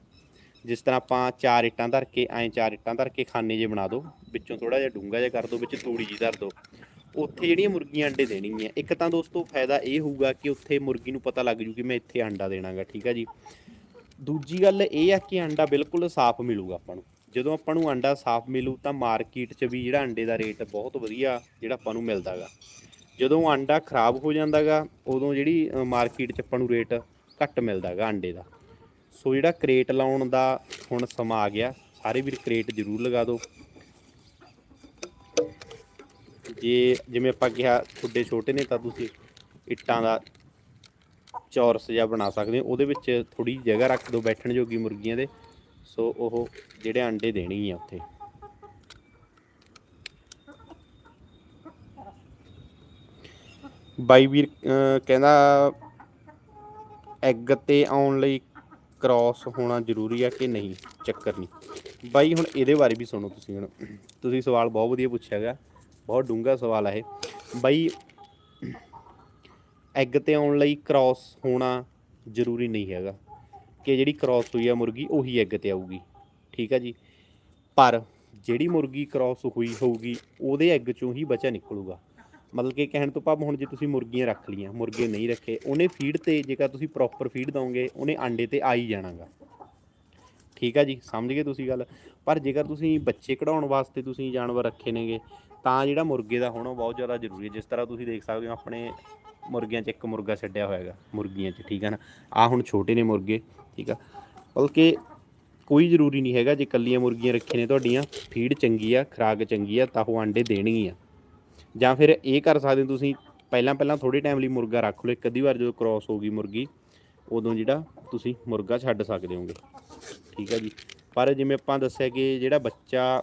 ਜਿਸ ਤਰ੍ਹਾਂ ਆਪਾਂ ਚਾਰ ਇੱਟਾਂ ਧਰ ਕੇ, ਐਂ ਚਾਰ ਇੱਟਾਂ ਧਰ ਕੇ ਖਾਨੇ ਜੇ ਬਣਾ ਦਿਓ। ਵਿੱਚੋਂ ਥੋੜਾ ਜਿਹਾ ਡੂੰਘਾ ਜਿਹਾ ਕਰ ਦਿਓ, ਵਿੱਚ ਤੂੜੀ ਜੀ ਧਰ ਦਿਓ। ਉੱਥੇ ਜਿਹੜੀਆਂ ਮੁਰਗੀਆਂ ਅੰਡੇ ਦੇਣਗੀਆਂ, ਇੱਕ ਤਾਂ ਦੋਸਤੋ ਫਾਇਦਾ ਇਹ ਹੋਊਗਾ ਕਿ ਉੱਥੇ ਮੁਰਗੀ ਨੂੰ ਪਤਾ ਲੱਗ ਜੂ ਕਿ ਮੈਂ ਇੱਥੇ ਅੰਡਾ ਦੇਣਾਗਾ, ਠੀਕ ਆ ਜੀ। ਦੂਜੀ ਗੱਲ ਇਹ ਆ ਕਿ ਅੰਡਾ ਬਿਲਕੁਲ ਸਾਫ਼ ਮਿਲੂਗਾ ਆਪਾਂ ਨੂੰ। ਜਦੋਂ ਆਪਾਂ ਨੂੰ ਅੰਡਾ ਸਾਫ਼ ਮਿਲੂ ਤਾਂ ਮਾਰਕੀਟ 'ਚ ਵੀ ਜਿਹੜਾ ਅੰਡੇ ਦਾ ਰੇਟ ਬਹੁਤ ਵਧੀਆ ਜਿਹੜਾ ਆਪਾਂ ਨੂੰ ਮਿਲਦਾਗਾ। ਜਦੋਂ ਅੰਡਾ ਖਰਾਬ ਹੋ ਜਾਂਦਾਗਾ, ਉਦੋਂ ਜਿਹੜੀ ਮਾਰਕੀਟ 'ਚ ਆਪਾਂ ਨੂੰ ਰੇਟ ਘੱਟ ਮਿਲਦਾਗਾ ਅੰਡੇ ਦਾ। ਸੋ ਜਿਹੜਾ ਕਰੇਟ ਲਾਉਣ ਦਾ ਹੁਣ ਸਮਾਂ ਆ ਗਿਆ, ਸਾਰੇ ਵੀਰ ਕਰੇਟ ਜ਼ਰੂਰ ਲਗਾ ਦਿਓ। ਜੇ ਜਿਵੇਂ ਆਪਾਂ ਕਿਹਾ ਤੁਹਾਡੇ ਛੋਟੇ ਨੇ ਤਾਂ ਤੁਸੀਂ ਇੱਟਾਂ ਦਾ ਚੌਰਸ ਜਿਹਾ ਬਣਾ ਸਕਦੇ ਹੋ। ਉਹਦੇ ਵਿੱਚ ਥੋੜੀ ਜਗ੍ਹਾ ਰੱਖ ਦਿਓ ਬੈਠਣ ਜੋਗੀ ਮੁਰਗੀਆਂ ਦੇ। ਸੋ ਉਹ ਜਿਹੜੇ ਅੰਡੇ ਦੇਣੀ ਆ ਉੱਥੇ। ਬਾਈ ਵੀਰ ਕਹਿੰਦਾ ਐਗ ਤੇ ਆਉਣ ਲਈ ਕ੍ਰਾਸ ਹੋਣਾ ਜ਼ਰੂਰੀ ਆ ਕਿ ਨਹੀਂ? ਚੱਕਰ ਨਹੀਂ। ਬਾਈ, ਹੁਣ ਇਹਦੇ ਬਾਰੇ ਵੀ ਸੁਣੋ ਤੁਸੀਂ ਹੁਣ। ਤੁਸੀਂ ਸਵਾਲ ਬਹੁਤ ਵਧੀਆ ਪੁੱਛਿਆ ਹੈਗਾ। ਬਹੁਤ ਡੂੰਘਾ ਸਵਾਲ ਹੈ ਬਾਈ ਐਗ ਤੇ ਆਉਣ ਲਈ ਕ੍ਰਾਸ ਹੋਣਾ ਜ਼ਰੂਰੀ ਨਹੀਂ ਹੈਗਾ। ਕਿ ਜਿਹੜੀ ਕ੍ਰਾਸ ਹੋਈ ਆ ਮੁਰਗੀ, ਉਹੀ ਐਗ ਤੇ ਆਊਗੀ। ਠੀਕ ਆ ਜੀ? ਪਰ ਜਿਹੜੀ ਮੁਰਗੀ ਕ੍ਰਾਸ ਹੋਈ ਹੋਊਗੀ, ਉਹਦੇ ਐਗ ਚੋਂ ਹੀ ਬੱਚਾ ਨਿਕਲੂਗਾ। ਮਤਲਬ ਕਿ ਕਹਿਣ ਤੋਂ ਭਾਵ ਹੁਣ ਜੇ ਤੁਸੀਂ ਮੁਰਗੀਆਂ ਰੱਖ ਲੀਆਂ ਮੁਰਗੇ ਨਹੀਂ ਰੱਖੇ, ਉਹਨੇ ਫੀਡ ਤੇ ਜੇਕਰ ਤੁਸੀਂ ਪ੍ਰੋਪਰ ਫੀਡ ਦੋਗੇ ਉਹਨੇ ਆਂਡੇ ਤੇ ਆ ਹੀ ਜਾਣਾਗਾ। ਠੀਕ ਆ ਜੀ? ਸਮਝ ਗਏ ਤੁਸੀਂ ਗੱਲ? ਪਰ ਜੇਕਰ ਤੁਸੀਂ ਬੱਚੇ ਕਢਾਉਣ ਵਾਸਤੇ ਤੁਸੀਂ ਜਾਨਵਰ ਰੱਖੇ ਨੇਗੇ ਤਾਂ ਜਿਹੜਾ ਮੁਰਗੇ ਦਾ ਹੋਣਾ ਬਹੁਤ ਜ਼ਿਆਦਾ ਜ਼ਰੂਰੀ ਹੈ। ਜਿਸ ਤਰ੍ਹਾਂ ਤੁਸੀਂ ਦੇਖ ਸਕਦੇ ਹੋ ਆਪਣੇ ਮੁਰਗਿਆਂ 'ਚ ਇੱਕ ਮੁਰਗਾ ਛੱਡਿਆ ਹੋਇਆ ਹੈਗਾ, ਮੁਰਗੀਆਂ 'ਚ, ਠੀਕ ਹੈ ਨਾ? ਆ ਹੁਣ ਛੋਟੇ ਨੇ ਮੁਰਗੇ, ਠੀਕ ਆ। ਬਲਕਿ ਕੋਈ ਜ਼ਰੂਰੀ ਨਹੀਂ ਹੈਗਾ, ਜੇ ਕੱਲੀਆਂ ਮੁਰਗੀਆਂ ਰੱਖੇ ਨੇ ਤੁਹਾਡੀਆਂ, ਫੀਡ ਚੰਗੀ ਆ, ਖੁਰਾਕ ਚੰਗੀ ਆ, ਤਾਂ ਉਹ ਆਂਡੇ ਦੇਣਗੀਆਂ। ਜਾਂ ਫਿਰ ਇਹ ਕਰ ਸਕਦੇ ਹੋ ਤੁਸੀਂ ਪਹਿਲਾਂ ਪਹਿਲਾਂ ਥੋੜੇ ਟਾਈਮ ਲਈ ਮੁਰਗਾ ਰੱਖ ਲਓ। ਇੱਕ ਅੱਧੀ ਵਾਰ ਜਦੋਂ ਕ੍ਰਾਸ ਹੋ ਗਈ ਮੁਰਗੀ, ਉਦੋਂ ਜਿਹੜਾ ਤੁਸੀਂ ਮੁਰਗਾ ਛੱਡ ਸਕਦੇ ਹੋਗੇ। ਠੀਕ ਆ ਜੀ। ਪਰ ਜਿਵੇਂ ਆਪਾਂ ਦੱਸਿਆ ਕਿ ਜਿਹੜਾ ਬੱਚਾ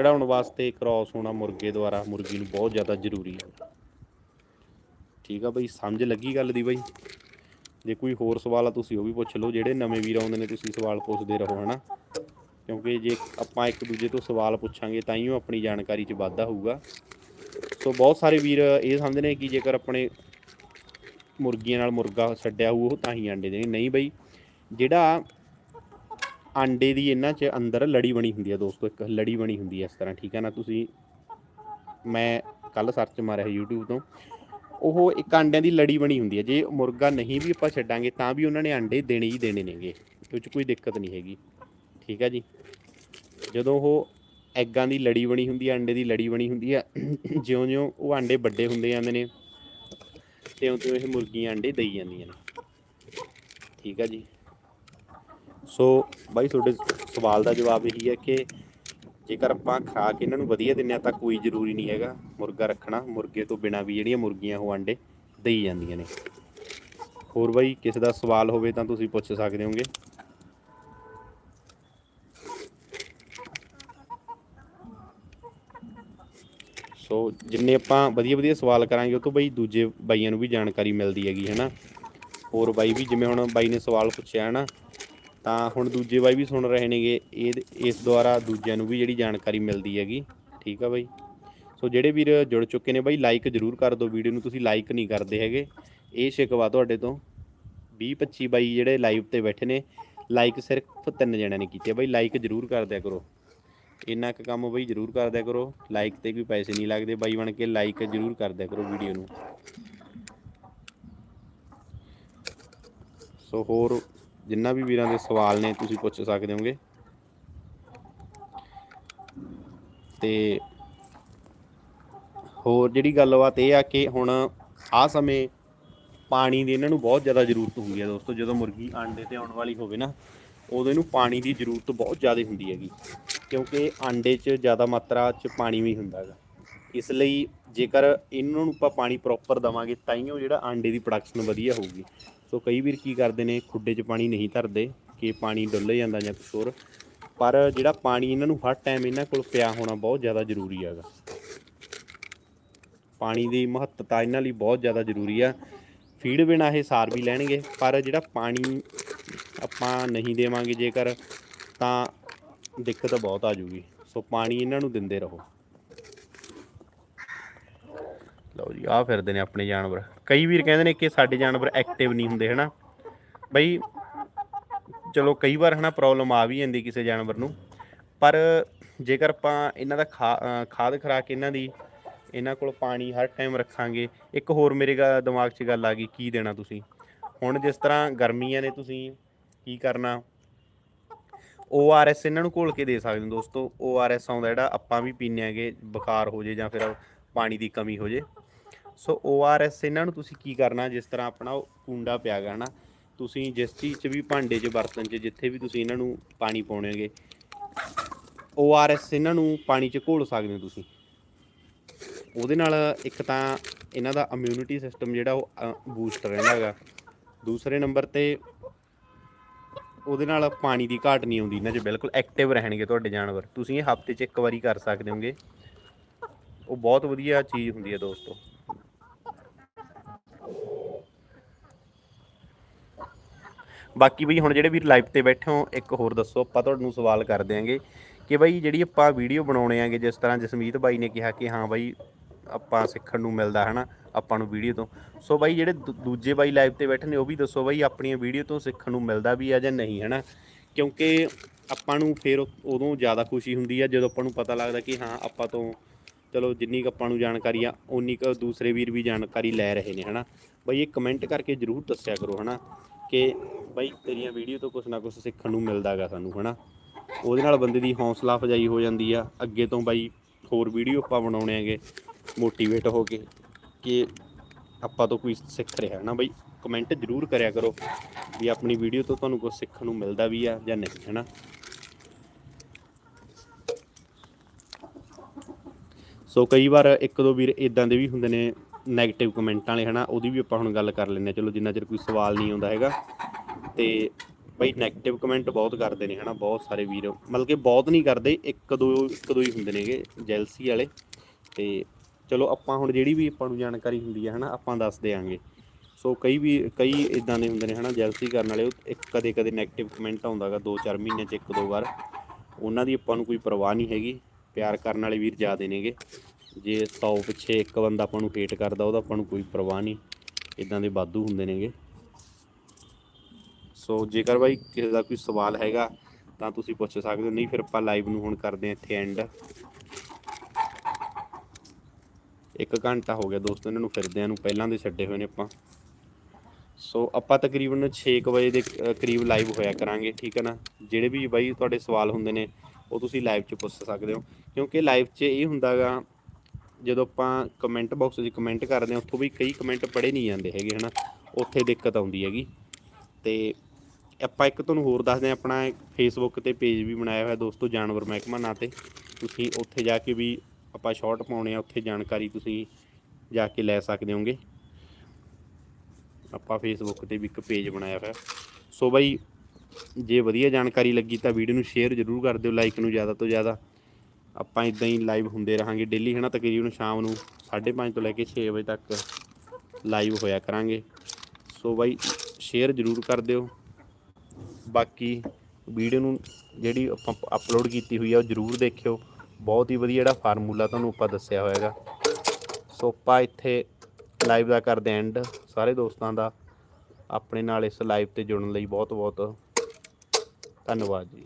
ਕਢਾਉਣ ਵਾਸਤੇ ਕ੍ਰਾਸ ਹੋਣਾ ਮੁਰਗੇ ਦੁਆਰਾ, ਮੁਰਗੀ ਨੂੰ ਬਹੁਤ ਜ਼ਿਆਦਾ ਜ਼ਰੂਰੀ ਹੈ। ਠੀਕ ਆ ਬਈ, ਸਮਝ ਲੱਗੀ ਗੱਲ ਦੀ ਬਈ? ਜੇ ਕੋਈ ਹੋਰ ਸਵਾਲ ਆ ਤੁਸੀਂ ਉਹ ਵੀ ਪੁੱਛ ਲਓ, ਜਿਹੜੇ ਨਵੇਂ ਵੀਰ ਆਉਂਦੇ ਨੇ ਤੁਸੀਂ ਸਵਾਲ ਪੁੱਛਦੇ ਰਹੋ, ਹਨਾ? ਕਿਉਂਕਿ ਜੇ ਆਪਾਂ ਇੱਕ ਦੂਜੇ ਤੋਂ ਸਵਾਲ ਪੁੱਛਾਂਗੇ, ਤਾਂ ਹੀ ਉਹ ਆਪਣੀ ਜਾਣਕਾਰੀ 'ਚ ਵਾਧਾ ਹੋਊਗਾ। ਸੋ ਬਹੁਤ ਸਾਰੇ ਵੀਰ ਇਹ ਸਮਝਦੇ ਨੇ ਕਿ ਜੇਕਰ ਆਪਣੇ ਮੁਰਗੀਆਂ ਨਾਲ ਮੁਰਗਾ ਛੱਡਿਆ ਹੋਊ, ਉਹ ਤਾਂ ਹੀ ਆਂਡੇ ਦੇਣੇ ਨਹੀਂ ਬਈ, ਜਿਹੜਾ ਆਂਡੇ ਦੀ ਇਹਨਾਂ 'ਚ ਅੰਦਰ ਲੜੀ ਬਣੀ ਹੁੰਦੀ ਆ ਦੋਸਤੋ, ਇੱਕ ਲੜੀ ਬਣੀ ਹੁੰਦੀ ਹੈ ਇਸ ਤਰ੍ਹਾਂ, ਠੀਕ ਹੈ ਨਾ? ਤੁਸੀਂ ਮੈਂ ਕੱਲ ਸਰਚ ਮਾਰਿਆ ਸੀ YouTube ਤੋਂ। ਉਹ ਇੱਕ ਆਂਡਿਆਂ ਦੀ ਲੜੀ ਬਣੀ ਹੁੰਦੀ ਹੈ ਜੇ ਮੁਰਗਾ ਨਹੀਂ ਵੀ ਆਪਾਂ ਛੱਡਾਂਗੇ ਤਾਂ ਵੀ ਉਹਨਾਂ ਨੇ ਆਂਡੇ ਦੇਣੇ ਹੀ ਦੇਣੇ ਨੇਗੇ ਉਹ 'ਚ ਕੋਈ ਦਿੱਕਤ ਨਹੀਂ ਹੈਗੀ, ਠੀਕ ਹੈ ਜੀ? ਜਦੋਂ ਉਹ ਐਗਾਂ ਦੀ ਲੜੀ ਬਣੀ ਹੁੰਦੀ ਹੈ ਅੰਡੇ ਦੀ ਲੜੀ ਬਣੀ ਹੁੰਦੀ ਹੈ ਜਿਉਂ-ਜਿਉਂ ਉਹ ਆਂਡੇ ਵੱਡੇ ਹੁੰਦੇ ਜਾਂਦੇ ਨੇ ਤਿਉਂ ਤਿਉਂ ਇਹ ਮੁਰਗੀਆਂ ਆਂਡੇ ਦੇਈ ਜਾਂਦੀਆਂ ਨੇ, ਠੀਕ ਆ ਜੀ? ਸੋ ਬਾਈ, ਤੁਹਾਡੇ ਸਵਾਲ ਦਾ ਜਵਾਬ ਇਹੀ ਹੈ ਕਿ ਜੇਕਰ ਆਪਾਂ ਖੁਰਾਕ ਇਹਨਾਂ ਨੂੰ ਵਧੀਆ ਦਿੰਨੇ ਆ ਤਾਂ ਕੋਈ ਜ਼ਰੂਰੀ ਨਹੀਂ ਹੈਗਾ। ਮੁਰਗਾ ਰੱਖਣਾ, ਮੁਰਗੇ ਤੋਂ ਬਿਨਾ ਵੀ ਜਿਹੜੀਆਂ ਮੁਰਗੀਆਂ ਉਹ ਅੰਡੇ ਦੇਈ ਜਾਂਦੀਆਂ ਨੇ। ਹੋਰ ਬਾਈ, ਕਿਸੇ ਦਾ ਸਵਾਲ ਹੋਵੇ ਤਾਂ ਤੁਸੀਂ ਪੁੱਛ ਸਕਦੇ ਹੋਗੇ। ਸੋ ਜਿੰਨੇ ਆਪਾਂ ਵਧੀਆ ਵਧੀਆ ਸਵਾਲ ਕਰਾਂਗੇ, ਉਹ ਤੋਂ ਬਈ ਦੂਜੇ ਬਾਈਆਂ ਨੂੰ ਵੀ ਜਾਣਕਾਰੀ ਮਿਲਦੀ ਹੈਗੀ, ਹੈਨਾ। ਹੋਰ ਬਾਈ ਵੀ ਜਿਵੇਂ ਹੁਣ ਬਾਈ ਨੇ ਸਵਾਲ ਪੁੱਛਿਆ ਹੈ ਨਾ ਤਾਂ ਹੁਣ ਦੂਜੇ ਬਾਈ ਵੀ ਸੁਣ ਰਹੇ ਨੇਗੇ, ਇਹ ਇਸ ਦੁਆਰਾ ਦੂਜਿਆਂ ਨੂੰ ਵੀ ਜਿਹੜੀ ਜਾਣਕਾਰੀ ਮਿਲਦੀ ਹੈਗੀ। ਠੀਕ ਆ ਬਾਈ? ਸੋ ਜਿਹੜੇ ਵੀਰ ਜੁੜ ਚੁੱਕੇ ਨੇ ਬਾਈ ਲਾਈਕ ਜਰੂਰ ਕਰ ਦਿਓ ਵੀਡੀਓ ਨੂੰ, ਤੁਸੀਂ ਲਾਈਕ ਨਹੀਂ ਕਰਦੇ ਹੈਗੇ। ਇਹ ਸ਼ਿਕਵਾ ਤੁਹਾਡੇ ਤੋਂ। 20 25 ਬਾਈ ਜਿਹੜੇ ਲਾਈਵ ਤੇ ਬੈਠੇ ਨੇ ਲਾਈਕ ਸਿਰਫ ਤਿੰਨ ਜਣਿਆਂ ਨੇ ਕੀਤੇ ਆ ਬਾਈ। ਲਾਈਕ ਜਰੂਰ ਕਰ ਦਿਆ ਕਰੋ। ਇੰਨਾ ਕੁ ਕੰਮ ਬਈ ਜਰੂਰ ਕਰ ਦਿਆ ਕਰੋ। ਲਾਈਕ ਤੇ ਕੋਈ ਪੈਸੇ ਨਹੀਂ ਲੱਗਦੇ ਬਾਈ ਬਣ ਕੇ ਲਾਈਕ ਜਰੂਰ ਕਰ ਦਿਆ ਕਰੋ ਵੀਡੀਓ ਨੂੰ। ਸੋ ਹੋਰ ਜਿੰਨਾ ਵੀ ਵੀਰਾਂ ਦੇ ਸਵਾਲ ਨੇ, ਤੁਸੀਂ ਪੁੱਛ ਸਕਦੇ ਹੋਗੇ। ਤੇ ਹੋਰ ਜਿਹੜੀ ਗੱਲਬਾਤ ਇਹ ਆ ਕਿ ਹੁਣ ਆ ਸਮੇਂ ਪਾਣੀ ਦੀ ਇਹਨਾਂ ਨੂੰ ਬਹੁਤ ਜ਼ਿਆਦਾ ਜ਼ਰੂਰਤ ਹੁੰਦੀ ਹੈ ਦੋਸਤੋ। ਜਦੋਂ ਮੁਰਗੀ ਆਂਡੇ ਤੇ ਆਉਣ ਵਾਲੀ ਹੋਵੇ ਨਾ, ਉਦੋਂ ਇਹਨੂੰ ਪਾਣੀ ਦੀ ਜ਼ਰੂਰਤ ਬਹੁਤ ਜ਼ਿਆਦਾ ਹੁੰਦੀ ਹੈਗੀ, ਕਿਉਂਕਿ ਆਂਡੇ 'ਚ ਜ਼ਿਆਦਾ ਮਾਤਰਾ 'ਚ ਪਾਣੀ ਵੀ ਹੁੰਦਾ ਹੈਗਾ। ਇਸ ਲਈ ਜੇਕਰ ਇਹਨਾਂ ਨੂੰ ਆਪਾਂ ਪਾਣੀ ਪ੍ਰੋਪਰ ਦਵਾਂਗੇ, ਤਾਂ ਹੀ ਉਹ ਜਿਹੜਾ ਆਂਡੇ ਦੀ ਪ੍ਰੋਡਕਸ਼ਨ ਵਧੀਆ ਹੋਊਗੀ। ਸੋ ਕਈ ਵੀਰ ਕੀ ਕਰਦੇ ਨੇ, ਖੁੱਡੇ 'ਚ ਪਾਣੀ ਨਹੀਂ ਧਰਦੇ, ਕਿ ਪਾਣੀ ਡੁੱਲ ਜਾਂਦਾ ਜਾਂ ਕੁਛ ਹੋਰ। ਪਰ ਜਿਹੜਾ ਪਾਣੀ ਇਹਨਾਂ ਨੂੰ ਹਰ ਟਾਈਮ ਇਹਨਾਂ ਕੋਲ ਪਿਆ ਹੋਣਾ ਬਹੁਤ ਜ਼ਿਆਦਾ ਜ਼ਰੂਰੀ ਹੈਗਾ। ਪਾਣੀ ਦੀ ਮਹੱਤਤਾ ਇਹਨਾਂ ਲਈ ਬਹੁਤ ਜ਼ਿਆਦਾ ਜ਼ਰੂਰੀ ਆ। ਫੀਡ ਬਿਨਾ ਇਹ ਸਾਰ ਵੀ ਲੈਣਗੇ, ਪਰ ਜਿਹੜਾ ਪਾਣੀ ਆਪਾਂ ਨਹੀਂ ਦੇਵਾਂਗੇ ਜੇਕਰ, ਤਾਂ ਦਿੱਕਤ ਬਹੁਤ ਆ ਜੂਗੀ ਸੋ ਪਾਣੀ ਇਹਨਾਂ ਨੂੰ ਦਿੰਦੇ ਰਹੋ। ਲਓ ਜੀ ਆ ਫਿਰਦੇ ਨੇ ਆਪਣੇ ਜਾਨਵਰ। ਕਈ ਵੀਰ ਕਹਿੰਦੇ ਨੇ ਕਿ ਸਾਡੇ ਜਾਨਵਰ ਐਕਟਿਵ ਨਹੀਂ ਹੁੰਦੇ, ਹਨਾ? ਬਈ, ਚਲੋ ਕਈ ਵਾਰ, ਹਨਾ ਪ੍ਰੋਬਲਮ ਆ ਵੀ ਜਾਂਦੀ ਕਿਸੇ ਜਾਨਵਰ ਨੂੰ। ਪਰ ਜੇਕਰ ਆਪਾਂ ਇਹਨਾਂ ਦਾ ਖਾ- ਖਾਦ ਖਰਾਕ ਇਹਨਾਂ ਦੀ, ਇਹਨਾਂ ਕੋਲ ਪਾਣੀ ਹਰ ਟਾਈਮ ਰੱਖਾਂਗੇ, ਇੱਕ ਹੋਰ ਮੇਰੇ ਗਾ- ਦਿਮਾਗ 'ਚ ਗੱਲ ਆ ਗਈ, ਕੀ ਦੇਣਾ ਤੁਸੀਂ? ਹੁਣ ਜਿਸ ਤਰ੍ਹਾਂ ਗਰਮੀਆਂ ਨੇ ਤੁਸੀਂ ਕੀ ਕਰਨਾ? ORS ਇਹਨਾਂ ਨੂੰ ਘੋਲ ਕੇ ਦੇ ਸਕਦੇ ਹੋ ਦੋਸਤੋ। ORS ਆਉਂਦਾ ਜਿਹੜਾ ਆਪਾਂ ਵੀ ਪੀਂਦੇ ਆਂਗੇ ਬੁਖਾਰ ਹੋ ਜੇ ਜਾਂ ਫਿਰ ਪਾਣੀ ਦੀ ਕਮੀ ਹੋ ਜੇ। ਸੋ ORS ਇਹਨਾਂ ਨੂੰ ਤੁਸੀਂ ਕੀ ਕਰਨਾ, ਜਿਸ ਤਰ੍ਹਾਂ ਆਪਣਾ ਉਹ ਕੁੰਡਾ ਪਿਆ ਗਾ ਨਾ, ਤੁਸੀਂ ਜਿਸ ਚੀਜ਼ 'ਚ ਵੀ ਭਾਂਡੇ 'ਚ ਬਰਤਨ 'ਚ ਜਿੱਥੇ ਵੀ ਤੁਸੀਂ ਇਹਨਾਂ ਨੂੰ ਪਾਣੀ ਪਾਉਣੇਗੇ ORS ਇਹਨਾਂ ਨੂੰ ਪਾਣੀ 'ਚ ਘੋਲ ਸਕਦੇ ਹੋ ਤੁਸੀਂ। ਉਹਦੇ ਨਾਲ ਇੱਕ ਤਾਂ ਇਹਨਾਂ ਦਾ ਇਮਿਊਨਿਟੀ ਸਿਸਟਮ ਜਿਹੜਾ ਉਹ ਬੂਸਟ ਰਹਿੰਦਾ ਹੈਗਾ। ਦੂਸਰੇ ਨੰਬਰ ਤੇ ਉਹਦੇ ਨਾਲ ਪਾਣੀ ਦੀ ਘਾਟ ਨਹੀਂ ਆਉਂਦੀ, ਇਹਨਾਂ 'ਚ ਬਿਲਕੁਲ ਐਕਟਿਵ ਰਹਿਣਗੇ ਤੁਹਾਡੇ ਜਾਨਵਰ। ਤੁਸੀਂ ਇਹ ਹਫ਼ਤੇ 'ਚ ਇੱਕ ਵਾਰੀ ਕਰ ਸਕਦੇ ਹੋਗੇ। ਉਹ ਬਹੁਤ ਵਧੀਆ ਚੀਜ਼ ਹੁੰਦੀ ਹੈ ਦੋਸਤੋ। ਬਾਕੀ ਬਈ ਹੁਣ ਜਿਹੜੇ ਵੀਰ ਲਾਈਵ ਤੇ ਬੈਠੇ ਹੋ, ਇੱਕ ਹੋਰ ਦੱਸੋ, ਆਪਾਂ ਤੁਹਾਨੂੰ ਸਵਾਲ ਕਰ ਦਿਆਂਗੇ ਕਿ ਬਈ ਜਿਹੜੀ ਆਪਾਂ ਵੀਡੀਓ ਬਣਾਉਣੇ ਆਂਗੇ, ਜਿਸ ਤਰ੍ਹਾਂ ਜਸਮੀਤ ਬਾਈ ਨੇ ਕਿਹਾ ਕਿ ਹਾਂ ਬਾਈ ਆਪਾਂ ਸਿੱਖਣ ਨੂੰ ਮਿਲਦਾ ਹਨਾ, ਆਪਾਂ ਨੂੰ ਵੀਡੀਓ ਤੋਂ। ਸੋ ਬਾਈ ਜਿਹੜੇ ਦੂ- ਦੂਜੇ ਬਾਈ ਲਾਈਵ ਤੇ ਬੈਠੇ ਨੇ, ਉਹ ਵੀ ਦੱਸੋ ਬਾਈ ਆਪਣੀਆਂ ਵੀਡੀਓ ਤੋਂ ਸਿੱਖਣ ਨੂੰ ਮਿਲਦਾ ਵੀ ਆ ਜਾਂ ਨਹੀਂ ਹਨਾ। ਕਿਉਂਕਿ ਆਪਾਂ ਨੂੰ ਫਿਰ ਉਦੋਂ ਜ਼ਿਆਦਾ ਖੁਸ਼ੀ ਹੁੰਦੀ ਆ, ਜਦੋਂ ਆਪਾਂ ਨੂੰ ਪਤਾ ਲੱਗਦਾ ਕਿ ਹਾਂ ਆਪਾਂ ਤੋਂ ਚਲੋ ਜਿੰਨੀ ਕੁ ਆਪਾਂ ਨੂੰ ਜਾਣਕਾਰੀ ਆ ਉਨੀ ਕੁ ਦੂਸਰੇ ਵੀਰ ਵੀ ਜਾਣਕਾਰੀ ਲੈ ਰਹੇ ਨੇ ਹਨਾ। ਬਈ ਇਹ ਕਮੈਂਟ ਕਰਕੇ ਜਰੂਰ ਦੱਸਿਆ ਕਰੋ ਹਨਾ। ਕਿ ਬਾਈ ਤੇਰੀਆਂ ਵੀਡੀਓ ਤੋਂ ਕੁਝ ਨਾ ਕੁਝ ਸਿੱਖਣ ਨੂੰ ਮਿਲਦਾਗਾ ਸਾਨੂੰ, ਹਨਾ? ਉਹਦੇ ਨਾਲ ਬੰਦੇ ਦੀ ਹੌਸਲਾ ਅਫਜਾਈ ਹੋ ਜਾਂਦੀ ਆ। ਅੱਗੇ ਤੋਂ ਬਾਈ ਹੋਰ ਵੀਡੀਓ ਆਪਾਂ ਬਣਾਉਣੇ ਆਂਗੇ ਮੋਟੀਵੇਟ ਹੋ ਕੇ, ਕਿ ਆਪਾਂ ਤੋਂ ਕੋਈ ਸਿੱਖ ਰਿਹਾ ਨਾ ਬਾਈ? ਕਮੈਂਟ ਜਰੂਰ ਕਰਿਆ ਕਰੋ ਵੀ ਆਪਣੀ ਵੀਡੀਓ ਤੋਂ ਤੁਹਾਨੂੰ ਕੁਝ ਸਿੱਖਣ ਨੂੰ ਮਿਲਦਾ ਵੀ ਆ ਜਾਂ ਨਹੀਂ, ਹਨਾ? ਸੋ ਕਈ ਵਾਰ ਇੱਕ ਦੋ ਵੀਰ ਇਦਾਂ ਦੇ ਵੀ ਹੁੰਦੇ ਨੇ ਨੈਗੇਟਿਵ ਕਮੈਂਟਾਂ ਵਾਲੇ, ਹਨਾ, ਉਹਦੀ ਵੀ ਆਪਾਂ ਹੁਣ ਗੱਲ ਕਰ ਲੈਂਦੇ ਆ ਚਲੋ, ਜਿੰਨਾ ਚਿਰ ਕੋਈ ਸਵਾਲ ਨਹੀਂ ਆਉਂਦਾ ਹੈਗਾ। ਤੇ ਬਈ ਨੈਗੇਟਿਵ ਕਮੈਂਟ ਬਹੁਤ ਕਰਦੇ ਨੇ, ਹਨਾ, ਬਹੁਤ ਸਾਰੇ ਵੀਰ। ਮਤਲਬ ਕਿ ਬਹੁਤ ਨਹੀਂ ਕਰਦੇ, ਇੱਕ ਦੋ ਇੱਕ ਦੋ ਹੀ ਹੁੰਦੇ ਨੇਗੇ ਜੈਲਸੀ ਵਾਲੇ। ਤੇ ਚਲੋ, ਆਪਾਂ ਹੁਣ ਜਿਹੜੀ ਵੀ ਆਪਾਂ ਨੂੰ ਜਾਣਕਾਰੀ ਹੁੰਦੀ ਹੈ, ਹਨਾ, ਆਪਾਂ ਦੱਸ ਦੇਾਂਗੇ ਸੋ ਕਈ ਵੀ, ਕਈ ਇਦਾਂ ਦੇ ਹੁੰਦੇ ਨੇ, ਹਨਾ ਜੈਲਸੀ ਕਰਨ ਵਾਲੇ ਇੱਕ ਕਦੇ ਕਦੇ ਨੈਗੇਟਿਵ ਕਮੈਂਟ ਆਉਂਦਾਗਾ ਦੋ ਚਾਰ ਮਹੀਨਿਆਂ 'ਚ, ਇੱਕ ਦੋ ਵਾਰ। ਉਹਨਾਂ ਦੀ ਆਪਾਂ ਨੂੰ ਕੋਈ ਪਰਵਾਹ ਨਹੀਂ ਹੈਗੀ, ਪਿਆਰ ਕਰਨ ਵਾਲੇ ਵੀਰ ਜ਼ਿਆਦੇ ਨੇਗੇ। ਜੇ 100 ਪਿੱਛੇ ਇੱਕ ਬੰਦਾ ਆਪਾਂ ਨੂੰ ਹੇਟ ਕਰਦਾ, ਉਹਦਾ ਆਪਾਂ ਨੂੰ ਕੋਈ ਪਰਵਾਹ ਨਹੀਂ। ਇਦਾਂ ਦੇ ਵਾਧੂ ਹੁੰਦੇ ਨੇਗੇ। ਸੋ ਜੇਕਰ ਬਾਈ ਕਿਸੇ ਦਾ ਕੋਈ ਸਵਾਲ ਹੈਗਾ, ਤਾਂ ਤੁਸੀਂ ਪੁੱਛ ਸਕਦੇ ਹੋ। ਨਹੀਂ, ਫਿਰ ਆਪਾਂ ਲਾਈਵ ਨੂੰ ਹੁਣ ਕਰਦੇ ਹਾਂ ਇੱਥੇ ਐਂਡ ਇੱਕ ਘੰਟਾ ਹੋ ਗਿਆ ਦੋਸਤੋ, ਇਹਨਾਂ ਨੂੰ ਫਿਰਦਿਆਂ ਨੂੰ। ਪਹਿਲਾਂ ਦੇ ਛੱਡੇ ਹੋਏ ਨੇ ਆਪਾਂ। ਸੋ ਆਪਾਂ ਤਕਰੀਬਨ 6 ਵਜੇ ਦੇ ਕਰੀਬ ਲਾਈਵ ਹੋਇਆ ਕਰਾਂਗੇ, ਠੀਕ ਹੈ ਨਾ? ਜਿਹੜੇ ਵੀ ਬਾਈ ਤੁਹਾਡੇ ਸਵਾਲ ਹੁੰਦੇ ਨੇ, ਉਹ ਤੁਸੀਂ ਲਾਈਵ 'ਚ ਪੁੱਛ ਸਕਦੇ ਹੋ। ਕਿਉਂਕਿ ਲਾਈਵ 'ਚ ਇਹ ਹੁੰਦਾਗਾ ਜਦੋਂ ਆਪਾਂ ਕਮੈਂਟ ਬਾਕਸ 'ਚ ਕਮੈਂਟ ਕਰਦੇ ਹਾਂ, ਉੱਥੋਂ ਵੀ ਕਈ ਕਮੈਂਟ ਪੜ੍ਹੇ ਨਹੀਂ ਜਾਂਦੇ ਹੈਗੇ, ਹਨਾ? ਉੱਥੇ ਦਿੱਕਤ ਆਉਂਦੀ ਹੈਗੀ। ਤੇ ਆਪਾਂ ਇੱਕ ਤੁਹਾਨੂੰ ਹੋਰ ਦੱਸਦੇ ਹਾਂ, ਆਪਣਾ ਫੇਸਬੁੱਕ ਤੇ ਪੇਜ ਵੀ ਬਣਾਇਆ ਹੋਇਆ ਦੋਸਤੋ, ਜਾਨਵਰ ਮਹਿਕਮਾ ਨਾਂ ਤੇ। ਤੁਸੀਂ ਉੱਥੇ ਜਾ ਕੇ ਵੀ ਆਪਾਂ ਸ਼ਾਰਟ ਪਾਉਣੇ ਆ, ਉੱਥੇ ਜਾਣਕਾਰੀ ਤੁਸੀਂ ਜਾ ਕੇ ਲੈ ਸਕਦੇ ਹੋਗੇ। ਆਪਾਂ ਫੇਸਬੁੱਕ ਤੇ ਵੀ ਇੱਕ ਪੇਜ ਬਣਾਇਆ ਹੋਇਆ। ਸੋ ਬਾਈ, ਜੇ ਵਧੀਆ ਜਾਣਕਾਰੀ ਲੱਗੀ ਤਾਂ ਵੀਡੀਓ ਨੂੰ ਸ਼ੇਅਰ ਜ਼ਰੂਰ ਕਰ ਦਿਓ ਲਾਈਕ ਨੂੰ ਜ਼ਿਆਦਾ ਤੋਂ ਜ਼ਿਆਦਾ। ਆਪਾਂ ਇਦਾਂ ਹੀ ਲਾਈਵ ਹੁੰਦੇ ਰਹਾਂਗੇ ਡੇਲੀ ਹੈ ਨਾ ਤਕਰੀਬਨ ਸ਼ਾਮ ਨੂੰ 5:30 ਤੋਂ ਲੈ ਕੇ 6 ਵਜੇ ਤੱਕ ਲਾਈਵ ਹੋਇਆ ਕਰਾਂਗੇ। ਸੋ ਬਾਈ ਸ਼ੇਅਰ ਜ਼ਰੂਰ ਕਰ ਦਿਓ। ਬਾਕੀ ਵੀਡੀਓ ਨੂੰ ਜਿਹੜੀ ਆਪਾਂ ਅਪਲੋਡ ਕੀਤੀ ਹੋਈ ਆ, ਉਹ ਜ਼ਰੂਰ ਦੇਖਿਓ। ਬਹੁਤ ਹੀ ਵਧੀਆ ਜਿਹੜਾ ਫਾਰਮੂਲਾ ਤੁਹਾਨੂੰ ਆਪਾਂ ਦੱਸਿਆ ਹੋਏਗਾ ਸੋ ਆਪਾਂ ਇੱਥੇ ਲਾਈਵ ਦਾ ਕਰਦੇ ਐਂਡ ਸਾਰੇ ਦੋਸਤਾਂ ਦਾ ਆਪਣੇ ਨਾਲ ਇਸ ਲਾਈਵ ਤੇ ਜੁੜਨ ਲਈ ਬਹੁਤ ਬਹੁਤ ਧੰਨਵਾਦ ਜੀ।